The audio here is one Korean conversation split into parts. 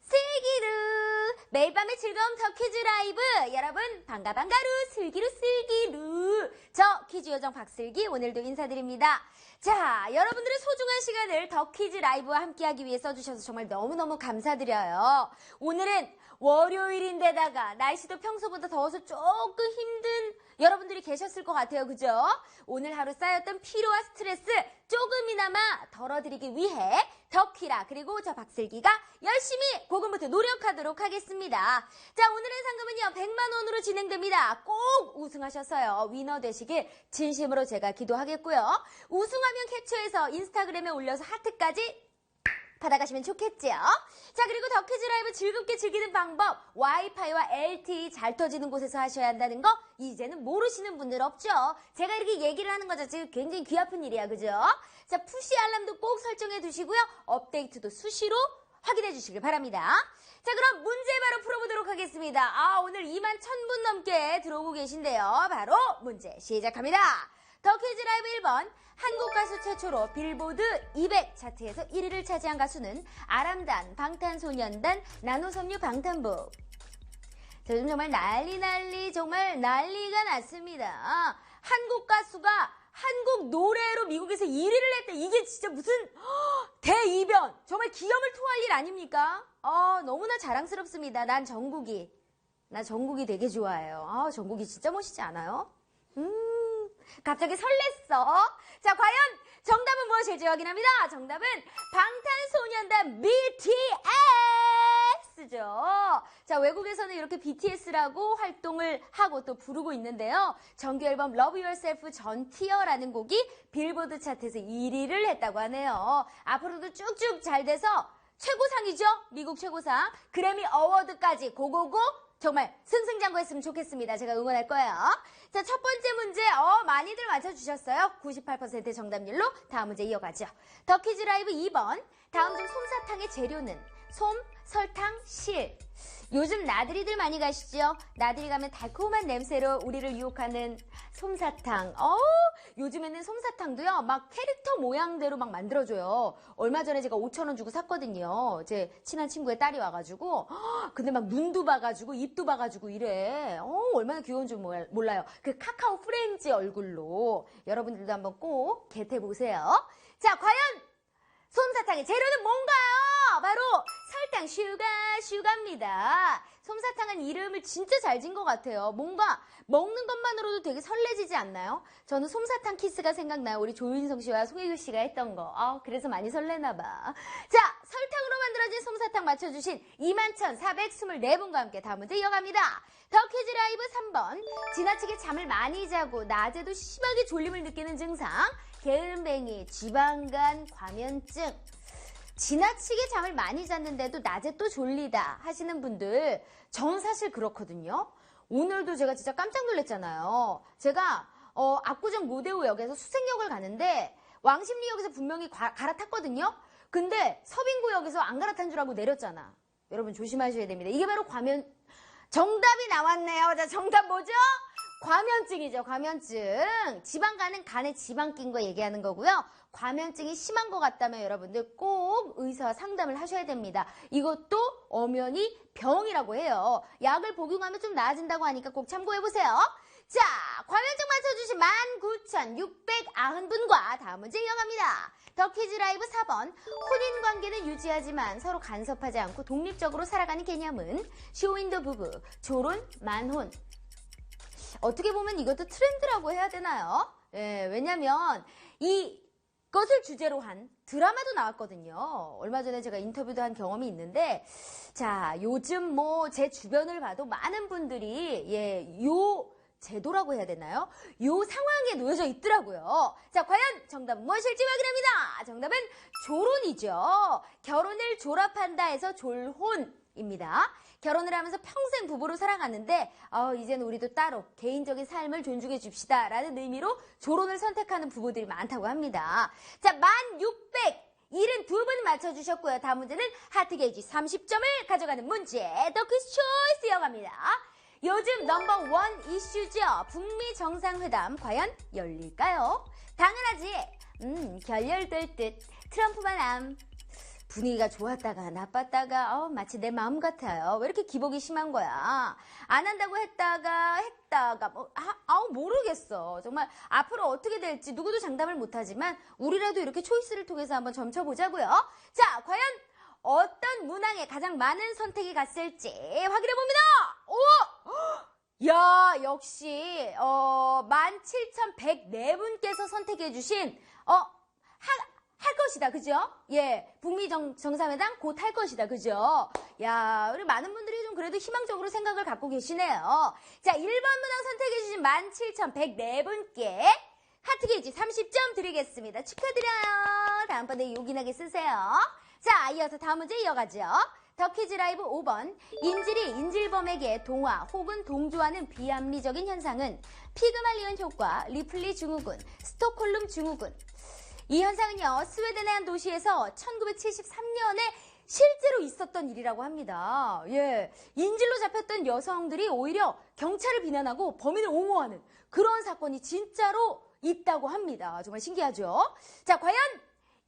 슬기루 매일 밤의 즐거움 더 퀴즈 라이브. 여러분 반가 반가루 슬기루 슬기루 저 퀴즈 요정 박슬기 오늘도 인사드립니다. 자 여러분들의 소중한 시간을 더 퀴즈 라이브와 함께하기 위해 써주셔서 정말 너무너무 감사드려요. 오늘은 월요일인데다가 날씨도 평소보다 더워서 조금 힘든 여러분들이 계셨을 것 같아요. 그죠? 오늘 하루 쌓였던 피로와 스트레스 조금이나마 덜어드리기 위해 덕키라 그리고 저 박슬기가 열심히 고금부터 노력하도록 하겠습니다. 자 오늘의 상금은요 100만 원으로 진행됩니다. 꼭 우승하셔서요 위너 되시길 진심으로 제가 기도하겠고요. 우승하면 캡처해서 인스타그램에 올려서 하트까지 받아가시면 좋겠죠? 자, 그리고 더 퀴즈 라이브 즐겁게 즐기는 방법, 와이파이와 LTE 잘 터지는 곳에서 하셔야 한다는 거, 이제는 모르시는 분들 없죠? 제가 이렇게 얘기를 하는 거 자체가 굉장히 귀 아픈 일이야, 그죠? 자, 푸시 알람도 꼭 설정해 두시고요. 업데이트도 수시로 확인해 주시길 바랍니다. 자, 그럼 문제 바로 풀어보도록 하겠습니다. 아, 오늘 2만 1000분 넘게 들어오고 계신데요. 바로 문제 시작합니다. 더 퀴즈 라이브 1번. 한국 가수 최초로 빌보드 200 차트에서 1위를 차지한 가수는 아람단, 방탄소년단, 나노섬유 방탄복. 자, 요즘 정말 난리 난리 정말 난리가 났습니다. 한국 가수가 한국 노래로 미국에서 1위를 했다. 이게 진짜 무슨 허, 대이변. 정말 기염을 토할 일 아닙니까? 어, 너무나 자랑스럽습니다. 난 정국이. 나 정국이 되게 좋아해요. 아, 정국이 진짜 멋있지 않아요? 음, 갑자기 설렜어. 자, 과연 정답은 무엇일지 확인합니다. 정답은 방탄소년단 BTS죠. 자, 외국에서는 이렇게 BTS라고 활동을 하고 또 부르고 있는데요. 정규 앨범 Love Yourself 전 티어라는 곡이 빌보드 차트에서 1위를 했다고 하네요. 앞으로도 쭉쭉 잘 돼서 최고상이죠? 미국 최고상. 그래미 어워드까지 고고고 정말 승승장구했으면 좋겠습니다. 제가 응원할 거예요. 자, 첫 번째 문제, 어, 많이들 맞춰주셨어요. 98% 정답률로 다음 문제 이어가죠. 더 퀴즈 라이브 2번. 다음 중 솜사탕의 재료는 솜, 설탕, 실. 요즘 나들이들 많이 가시죠? 나들이 가면 달콤한 냄새로 우리를 유혹하는 솜사탕. 어, 요즘에는 솜사탕도요, 막 캐릭터 모양대로 막 만들어줘요. 얼마 전에 제가 5천 원 주고 샀거든요. 제 친한 친구의 딸이 와가지고, 헉, 근데 막 눈도 봐가지고, 입도 봐가지고 이래. 어, 얼마나 귀여운 줄 몰- 몰라요. 그 카카오 프렌즈 얼굴로. 여러분들도 한번 꼭 겟해 보세요. 자, 과연 솜사탕의 재료는 뭔가요? 바로 설탕, 슈가, 슈가입니다. 솜사탕은 이름을 진짜 잘진것 같아요. 뭔가 먹는 것만으로도 되게 설레지지 않나요? 저는 솜사탕 키스가 생각나요. 우리 조윤성 씨와 송혜교 씨가 했던 거. 아, 그래서 많이 설레나 봐. 자, 설탕으로 만들어진 솜사탕 맞춰주신 21,424분과 함께 다음 문제 이어갑니다. 더 퀴즈 라이브 3번. 지나치게 잠을 많이 자고 낮에도 심하게 졸림을 느끼는 증상. 게으름뱅이, 지방간, 과면증. 지나치게 잠을 많이 잤는데도 낮에 또 졸리다 하시는 분들, 전 사실 그렇거든요. 오늘도 제가 진짜 깜짝 놀랐잖아요. 제가, 어, 압구정 로데오역에서 수색역을 가는데, 왕십리역에서 분명히 과- 갈아탔거든요? 근데 서빙구역에서 안 갈아탄 줄 알고 내렸잖아. 여러분 조심하셔야 됩니다. 이게 바로 과면, 정답이 나왔네요. 자, 정답 뭐죠? 과면증이죠, 과면증. 지방 간은 간에 지방 낀 거 얘기하는 거고요. 과면증이 심한 것 같다면 여러분들 꼭 의사 상담을 하셔야 됩니다. 이것도 엄연히 병이라고 해요. 약을 복용하면 좀 나아진다고 하니까 꼭 참고해보세요. 자, 과면증 맞춰주신 19,690분과 다음 문제 이어갑니다. 더 퀴즈 라이브 4번. 혼인 관계는 유지하지만 서로 간섭하지 않고 독립적으로 살아가는 개념은 쇼윈도 부부, 조론, 만혼. 어떻게 보면 이것도 트렌드라고 해야 되나요? 예, 왜냐면 이 것을 주제로 한 드라마도 나왔거든요. 얼마 전에 제가 인터뷰도 한 경험이 있는데, 자, 요즘 뭐 제 주변을 봐도 많은 분들이, 예, 요 제도라고 해야 되나요? 요 상황에 놓여져 있더라고요. 자, 과연 정답은 무엇일지 확인합니다. 정답은 조론이죠. 결혼을 졸업한다 해서 졸혼. 입니다. 결혼을 하면서 평생 부부로 살아갔는데 어, 이제는 우리도 따로 개인적인 삶을 존중해 줍시다 라는 의미로 조론을 선택하는 부부들이 많다고 합니다. 자, 1600 72분 맞춰주셨고요. 다음 문제는 하트 게이지 30점을 가져가는 문제 더 퀴즈 초이스 이어갑니다. 요즘 넘버 원 이슈죠. 북미 정상회담 과연 열릴까요? 당연하지. 음, 결렬될 듯. 트럼프만 암. 분위기가 좋았다가 나빴다가 어, 마치 내 마음 같아요. 왜 이렇게 기복이 심한 거야? 안 한다고 했다가 했다가 뭐 아, 아우 모르겠어. 정말 앞으로 어떻게 될지 누구도 장담을 못하지만 우리라도 이렇게 초이스를 통해서 한번 점쳐보자고요. 자, 과연 어떤 문항에 가장 많은 선택이 갔을지 확인해 봅니다. 오! 야, 역시 어 17,104분께서 선택해 주신 어 하, 할 것이다, 그죠? 예, 북미 정, 정상회담 곧 할 것이다, 그죠? 야, 우리 많은 분들이 좀 그래도 희망적으로 생각을 갖고 계시네요. 자, 1번 문항 선택해주신 17,104분께 하트 게이지 30점 드리겠습니다. 축하드려요. 다음번에 요긴하게 쓰세요. 자, 이어서 다음 문제 이어가죠. 더키즈 라이브 5번. 인질이 인질범에게 동화 혹은 동조하는 비합리적인 현상은 피그말리온 효과, 리플리 증후군, 스톡홀름 증후군, 이 현상은요, 스웨덴의 한 도시에서 1973년에 실제로 있었던 일이라고 합니다. 예. 인질로 잡혔던 여성들이 오히려 경찰을 비난하고 범인을 옹호하는 그런 사건이 진짜로 있다고 합니다. 정말 신기하죠? 자, 과연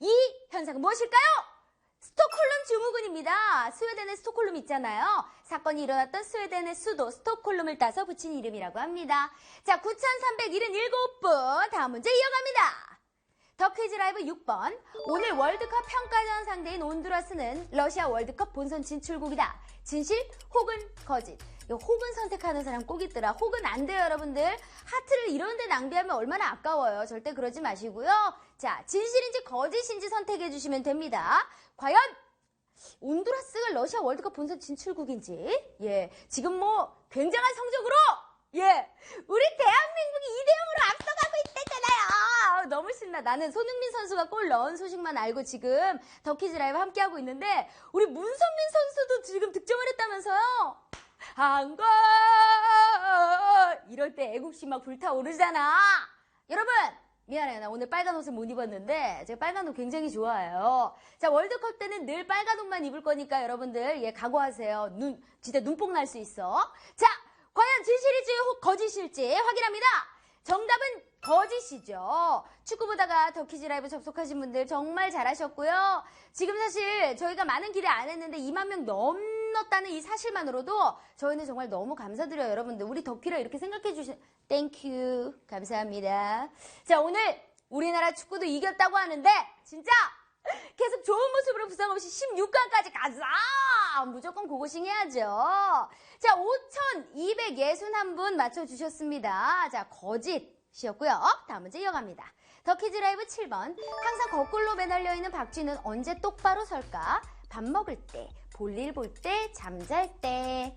이 현상은 무엇일까요? 스톡홀름 증후군입니다. 스웨덴의 스톡홀름 있잖아요. 사건이 일어났던 스웨덴의 수도 스톡홀름을 따서 붙인 이름이라고 합니다. 자, 9,377분. 다음 문제 이어갑니다. 더 퀴즈 라이브 6번. 오늘 월드컵 평가전 상대인 온두라스는 러시아 월드컵 본선 진출국이다. 진실 혹은 거짓. 이 혹은 선택하는 사람 꼭 있더라. 혹은 안 돼요, 여러분들. 하트를 이런 데 낭비하면 얼마나 아까워요. 절대 그러지 마시고요. 자, 진실인지 거짓인지 선택해 주시면 됩니다. 과연 온두라스가 러시아 월드컵 본선 진출국인지. 예. 지금 뭐 굉장한 성적으로 예. 우리 대한민국이 2대 0으로 앞서가고 있다잖 아요. 너무 신나. 나는 손흥민 선수가 골 넣은 소식만 알고 지금 더키즈 라이브 함께하고 있는데 우리 문선민 선수도 지금 득점을 했다면서요. 한골 이럴 때 애국심 막 불타오르잖아. 여러분 미안해요. 나 오늘 빨간 옷을 못 입었는데 제가 빨간 옷 굉장히 좋아해요. 자 월드컵 때는 늘 빨간 옷만 입을 거니까 여러분들 예 각오하세요. 눈 진짜 눈뽕 날 수 있어. 자 과연 진실일지 혹 거짓일지 확인합니다. 정답은 거짓이죠. 축구 보다가 더키즈 라이브 접속하신 분들 정말 잘하셨고요. 지금 사실 저희가 많은 기대 안 했는데 2만 명 넘었다는 이 사실만으로도 저희는 정말 너무 감사드려요. 여러분들 우리 더키라 이렇게 생각해 주신 땡큐 감사합니다. 자 오늘 우리나라 축구도 이겼다고 하는데 진짜 계속 좋은 모습으로 부상 없이 16강까지 가자! 무조건 고고싱 해야죠. 자, 5,261분 맞춰주셨습니다. 자, 거짓이었고요. 다음 문제 이어갑니다. 더키즈 라이브 7번. 항상 거꾸로 매달려 있는 박쥐는 언제 똑바로 설까? 밥 먹을 때, 볼일 볼 때, 잠잘 때.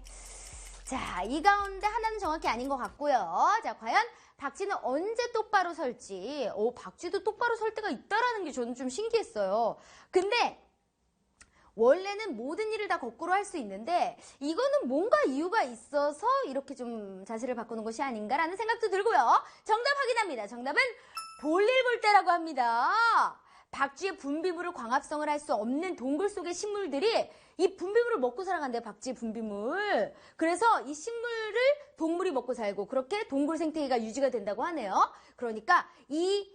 자, 이 가운데 하나는 정확히 아닌 것 같고요. 자, 과연 박쥐는 언제 똑바로 설지, 오, 박쥐도 똑바로 설 때가 있다라는 게 저는 좀 신기했어요. 근데 원래는 모든 일을 다 거꾸로 할 수 있는데 이거는 뭔가 이유가 있어서 이렇게 좀 자세를 바꾸는 것이 아닌가라는 생각도 들고요. 정답 확인합니다. 정답은 볼일 볼 때라고 합니다. 박쥐의 분비물을 광합성을 할 수 없는 동굴 속의 식물들이 이 분비물을 먹고 살아간대요. 박쥐의 분비물. 그래서 이 식물을 동물이 먹고 살고 그렇게 동굴 생태계가 유지가 된다고 하네요. 그러니까 이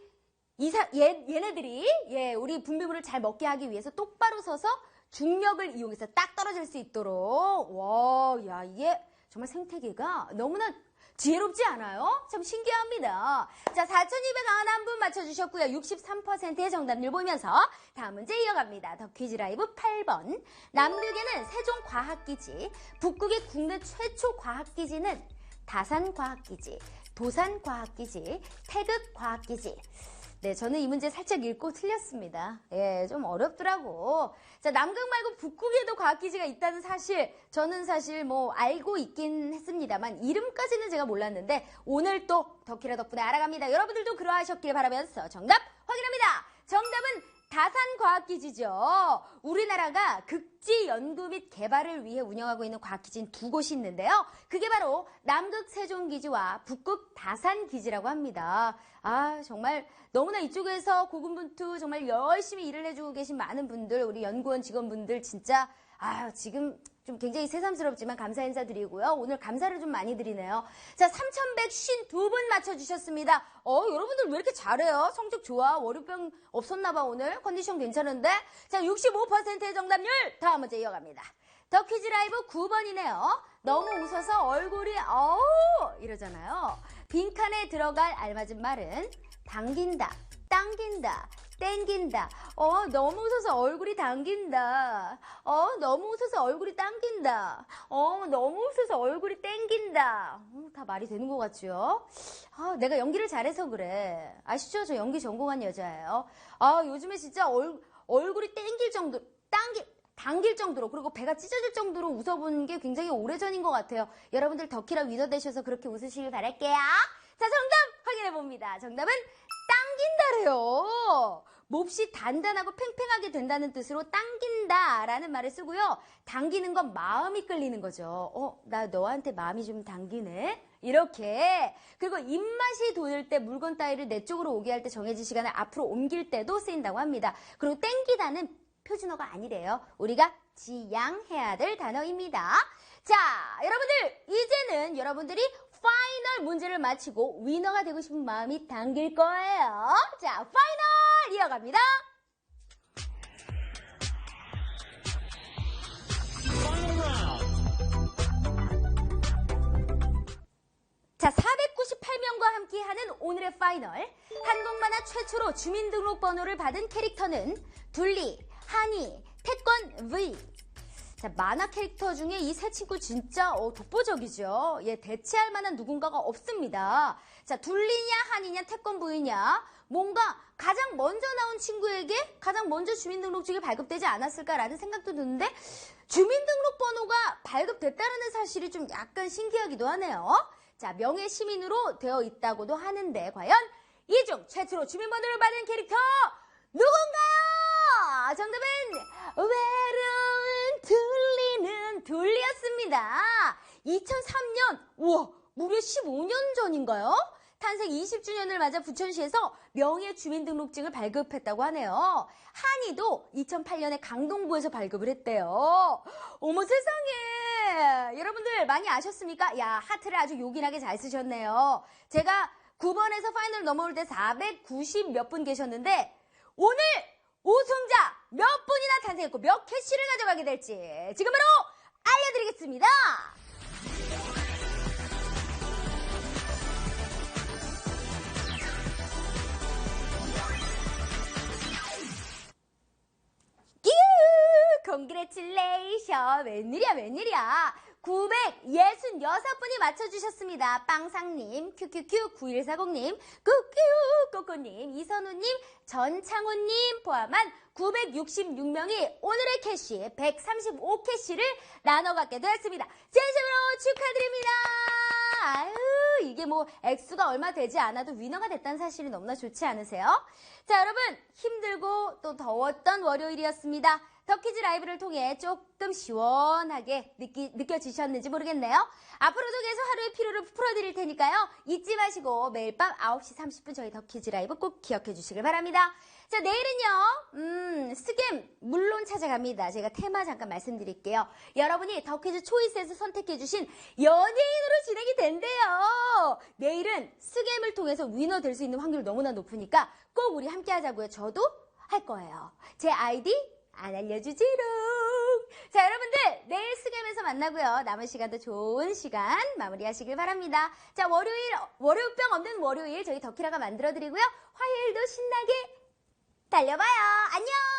이사, 얘, 얘네들이, 예, 우리 분비물을 잘 먹게 하기 위해서 똑바로 서서 중력을 이용해서 딱 떨어질 수 있도록. 와, 야, 이게 정말 생태계가 너무나 지혜롭지 않아요? 참 신기합니다. 자, 4,291분 맞춰주셨고요. 63%의 정답률 보면서 다음 문제 이어갑니다. 더 퀴즈 라이브 8번. 남극에는 세종과학기지, 북극의 국내 최초 과학기지는 다산과학기지, 도산과학기지, 태극과학기지. 네, 저는 이 문제 살짝 읽고 틀렸습니다. 예, 좀 어렵더라고. 자, 남극 말고 북극에도 과학기지가 있다는 사실, 저는 사실 뭐 알고 있긴 했습니다만, 이름까지는 제가 몰랐는데, 오늘 또 덕키라 덕분에 알아갑니다. 여러분들도 그러하셨길 바라면서 정답 확인합니다. 정답은 다산과학기지. 과학기지죠. 우리나라가 극지 연구 및 개발을 위해 운영하고 있는 과학기지는 두 곳이 있는데요. 그게 바로 남극 세종기지와 북극 다산기지라고 합니다. 아, 정말 너무나 이쪽에서 고군분투 정말 열심히 일을 해주고 계신 많은 분들, 우리 연구원 직원분들 진짜 아, 지금 좀 굉장히 새삼스럽지만 감사 인사드리고요. 오늘 감사를 좀 많이 드리네요. 자, 3,152분 맞춰주셨습니다. 어, 여러분들 왜 이렇게 잘해요? 성적 좋아? 월요병 없었나봐, 오늘? 컨디션 괜찮은데? 자, 65%의 정답률! 다음 문제 이어갑니다. 더 퀴즈 라이브 9번이네요. 너무 웃어서 얼굴이, 어우! 이러잖아요. 빈칸에 들어갈 알맞은 말은 당긴다, 당긴다, 땡긴다. 어, 너무 웃어서 얼굴이 당긴다. 어, 너무 웃어서 얼굴이 당긴다. 어, 너무 웃어서 얼굴이 땡긴다. 어, 다 말이 되는 것 같죠? 아, 내가 연기를 잘해서 그래. 아시죠? 저 연기 전공한 여자예요. 아, 요즘에 진짜 얼, 얼굴이 땡길 정도, 당길, 당길 정도로 그리고 배가 찢어질 정도로 웃어본 게 굉장히 오래전인 것 같아요. 여러분들 덕키라 위너 되셔서 그렇게 웃으시길 바랄게요. 자, 정답 확인해 봅니다. 정답은 당긴다래요. 몹시 단단하고 팽팽하게 된다는 뜻으로 당긴다 라는 말을 쓰고요. 당기는 건 마음이 끌리는 거죠. 어, 나 너한테 마음이 좀 당기네. 이렇게 그리고 입맛이 돋을 때 물건 따위를 내 쪽으로 오게 할 때 정해진 시간을 앞으로 옮길 때도 쓰인다고 합니다. 그리고 땡기다는 표준어가 아니래요. 우리가 지양해야 될 단어입니다. 자, 여러분들 이제는 여러분들이 파이널 문제를 마치고 위너가 되고 싶은 마음이 당길 거예요. 자, 파이널 이어갑니다. 자, 498명과 함께하는 오늘의 파이널. 한국 만화 최초로 주민등록번호를 받은 캐릭터는 둘리, 하니, 태권 V. 자, 만화 캐릭터 중에 이 세 친구 진짜 어, 독보적이죠. 예, 대체할 만한 누군가가 없습니다. 자, 둘리냐, 하니냐, 태권부이냐. 뭔가 가장 먼저 나온 친구에게 가장 먼저 주민등록증이 발급되지 않았을까라는 생각도 드는데 주민등록번호가 발급됐다는 사실이 좀 약간 신기하기도 하네요. 자, 명예 시민으로 되어 있다고도 하는데 과연 이 중 최초로 주민번호를 받은 캐릭터 누군가요? 정답은 외 둘리였습니다. 2003년, 우와, 무려 15년 전인가요? 탄생 20주년을 맞아 부천시에서 명예 주민등록증을 발급했다고 하네요. 한이도 2008년에 강동구에서 발급을 했대요. 어머 세상에! 여러분들 많이 아셨습니까? 야, 하트를 아주 요긴하게 잘 쓰셨네요. 제가 9번에서 파이널 넘어올 때 490 몇 분 계셨는데 오늘 우승자 몇 분이나 탄생했고 몇 캐시를 가져가게 될지 지금으로 알려드리겠습니다. 끼우! 컨그레칠레이션 웬일이야 웬일이야 966분이 맞춰주셨습니다. 빵상님, 큐큐큐9140님, 꾸큐 꼬꼬님, 이선우님, 전창훈님 포함한 966명이 오늘의 캐시 135캐시를 나눠 갖게 되었습니다. 진심으로 축하드립니다. 아유, 이게 뭐 액수가 얼마 되지 않아도 위너가 됐다는 사실이 너무나 좋지 않으세요? 자, 여러분 힘들고 또 더웠던 월요일이었습니다. 더키즈 라이브를 통해 조금 시원하게 느끼, 느껴지셨는지 모르겠네요. 앞으로도 계속 하루의 피로를 풀어드릴 테니까요. 잊지 마시고 매일 밤 9시 30분 저희 더키즈 라이브 꼭 기억해 주시길 바랍니다. 자, 내일은요, 음, 스겜, 물론 찾아갑니다. 제가 테마 잠깐 말씀드릴게요. 여러분이 더퀴즈 초이스에서 선택해주신 연예인으로 진행이 된대요. 내일은 스겜을 통해서 위너 될 수 있는 확률이 너무나 높으니까 꼭 우리 함께 하자고요. 저도 할 거예요. 제 아이디 안 알려주지롱. 자, 여러분들, 내일 스겜에서 만나고요. 남은 시간도 좋은 시간 마무리하시길 바랍니다. 자, 월요일, 월요병 없는 월요일 저희 더키라가 만들어드리고요. 화요일도 신나게 달려봐요. 안녕!